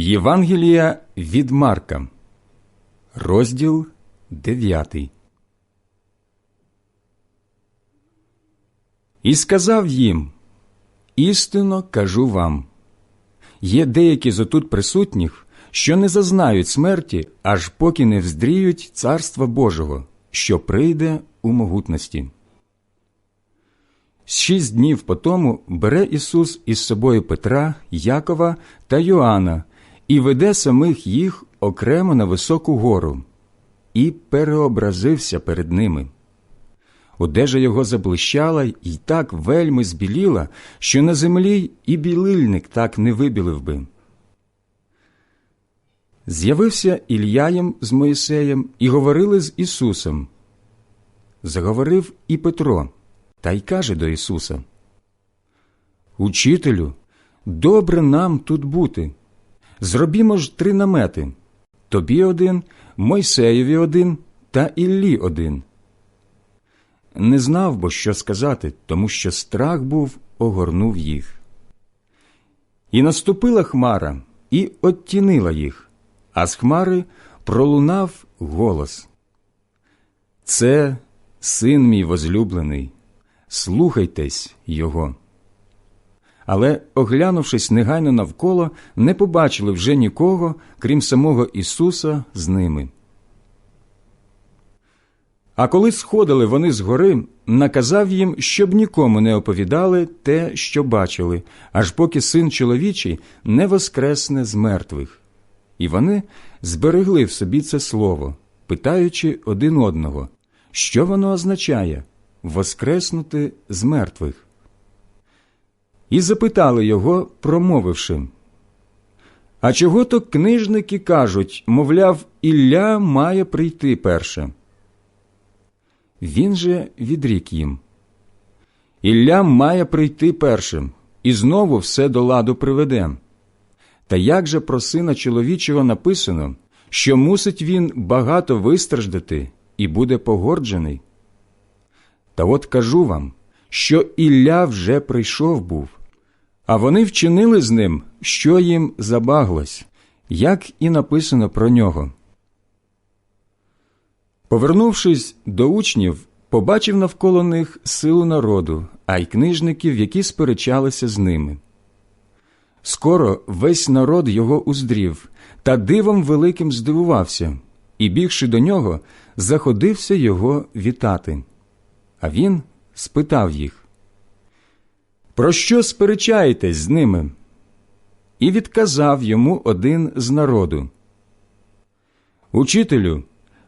Євангелія від Марка, розділ 9. І сказав їм: Істинно кажу вам є деякі з отут присутніх, що не зазнають смерті, аж поки не вздріють Царства Божого, що прийде у могутності. Шість днів по тому бере Ісус із собою Петра, Якова та Йоанна і веде самих їх окремо на високу гору, і переобразився перед ними. Одежа його заблищала і так вельми збіліла, що на землі і білильник так не вибілив би. З'явився Ільяєм з Моїсеєм і говорили з Ісусом. Заговорив і Петро, та й каже до Ісуса: Учителю, добре нам тут бути. Зробімо ж три намети тобі один, Мойсеєві один та Іллі один. Не знав бо, що сказати, тому що страх був огорнув їх. І наступила хмара і оттінила їх, а з хмари пролунав голос. Це син мій возлюблений, слухайтесь його. Але, оглянувшись негайно навколо, не побачили вже нікого, крім самого Ісуса з ними. А коли сходили вони з гори, наказав їм, щоб нікому не оповідали те, що бачили, аж поки син чоловічий не воскресне з мертвих. І вони зберегли в собі це слово, питаючи один одного, що воно означає воскреснути з мертвих. І запитали його, промовивши А чого то книжники кажуть, мовляв, Ілля має прийти перше. Він же відрік їм. Ілля має прийти першим і знову все до ладу приведе. Та як же про сина чоловічого написано, що мусить він багато вистраждати і буде погорджений? Та от кажу вам, що Ілля вже прийшов був, а вони вчинили з ним, що їм забаглось, як і написано про нього. Повернувшись до учнів, побачив навколо них силу народу, а й книжників, які сперечалися з ними. Скоро весь народ його уздрів та дивом великим здивувався, і, бігши до нього, заходився його вітати. А він спитав їх Про що сперечаєтесь з ними? І відказав йому один з народу Учителю,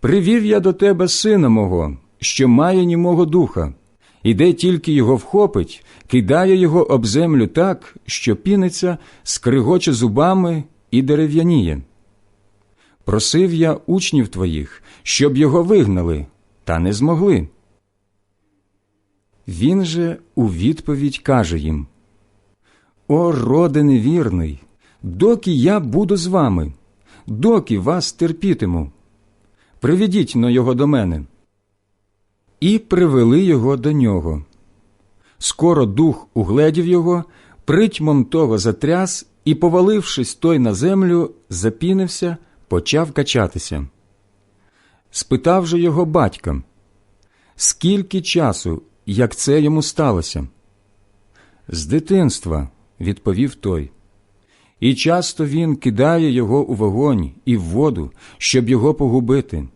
Привів я до тебе сина мого, що має німого духа, і де тільки його вхопить, кидає його об землю так, що піниться, скригоче зубами і дерев'яніє. Просив я учнів твоїх, щоб його вигнали, та не змогли. Він же у відповідь каже їм О, роде невірний, доки я буду з вами, доки вас терпітиму приведіть но його до мене. І привели його до нього. Скоро дух угледів його, притьмом того затряс і, повалившись той на землю, запінився, почав качатися. Спитав же його батька, скільки часу, як це йому сталося? З дитинства, відповів той. І часто він кидає його у вогонь і в воду, щоб його погубити.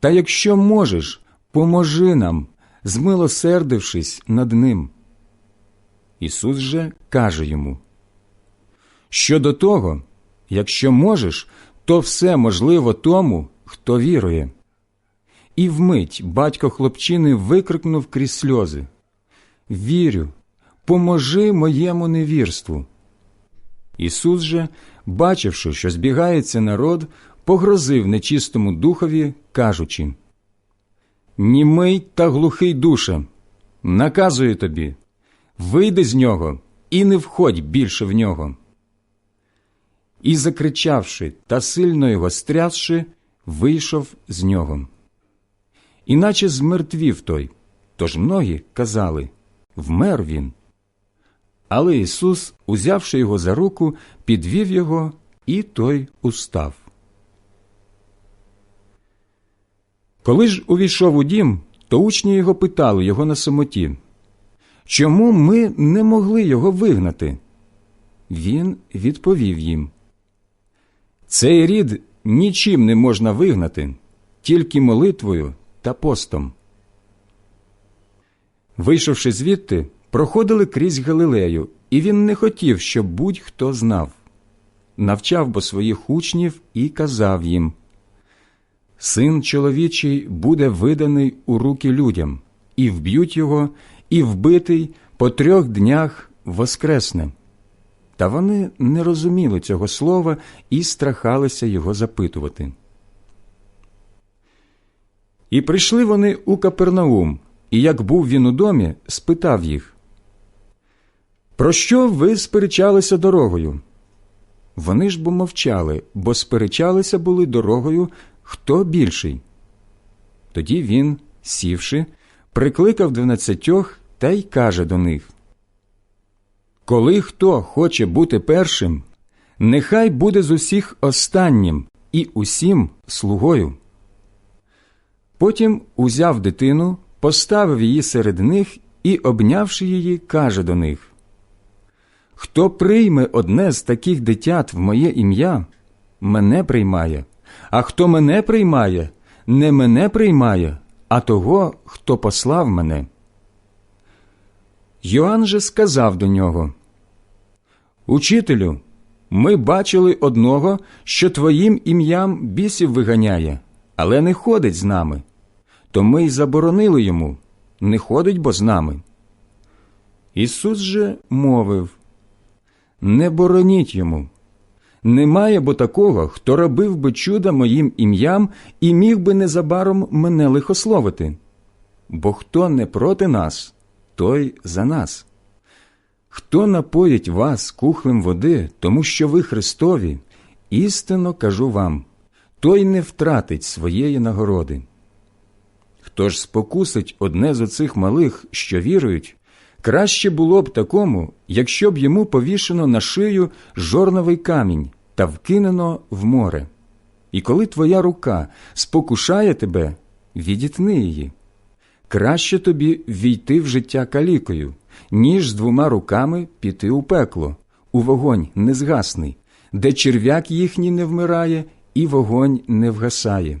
Та якщо можеш, поможи нам, змилосердившись над ним. Ісус же каже йому Щодо того, якщо можеш, то все можливо тому, хто вірує. І вмить батько хлопчини викрикнув крізь сльози Вірю, поможи моєму невірству. Ісус же, бачивши, що збігається народ, погрозив нечистому духові, кажучи Німий та глухий душе, наказую тобі, вийди з нього і не входь більше в нього. І, закричавши та сильно його стрясши, вийшов з нього. Іначе змертвів той, тож многі казали вмер він. Але Ісус, узявши його за руку, підвів його і той устав. Коли ж увійшов у дім, то учні його питали його на самоті, чому ми не могли його вигнати? Він відповів їм Цей рід нічим не можна вигнати, тільки молитвою та постом. Вийшовши звідти, проходили крізь Галилею, і він не хотів, щоб будь-хто знав. Навчав бо своїх учнів і казав їм Син чоловічий буде виданий у руки людям, і вб'ють його, і вбитий по трьох днях воскресне. Та вони не розуміли цього слова і страхалися його запитувати. І прийшли вони у Капернаум, і як був він у домі, спитав їх Про що ви сперечалися дорогою? Вони ж бо мовчали, бо сперечалися були дорогою хто більший. Тоді він, сівши, прикликав дванадцятьох та й каже до них Коли хто хоче бути першим, нехай буде з усіх останнім і усім слугою. Потім узяв дитину, поставив її серед них і, обнявши її, каже до них Хто прийме одне з таких дитят в моє ім'я, мене приймає, а хто мене приймає, не мене приймає, а того, хто послав мене. Йоанн же сказав до нього Учителю, ми бачили одного, що твоїм ім'ям бісів виганяє, але не ходить з нами. То ми й заборонили йому не ходить бо з нами. Ісус же мовив Не бороніть йому. Немає бо такого, хто робив би чуда моїм ім'ям і міг би незабаром мене лихословити. Бо хто не проти нас, той за нас. Хто напоїть вас кухлем води, тому що ви Христові, істинно кажу вам, той не втратить своєї нагороди. Хто ж спокусить одне з оцих малих, що вірують, краще було б такому, якщо б йому повішено на шию жорновий камінь та вкинено в море. І коли твоя рука спокушає тебе, відітни її. Краще тобі війти в життя калікою, ніж з двома руками піти у пекло, у вогонь незгасний, де черв'як їхній не вмирає, і вогонь не вгасає.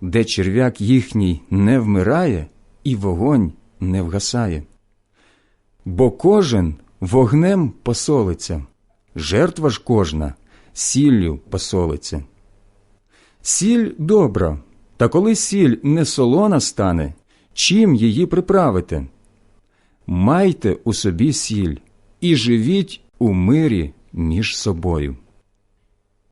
де черв'як їхній не вмирає і вогонь не вгасає. Бо кожен вогнем посолиться, жертва ж кожна сіллю посолиться. Сіль добра, та коли сіль не солона стане, чим її приправите? Майте у собі сіль і живіть у мирі між собою.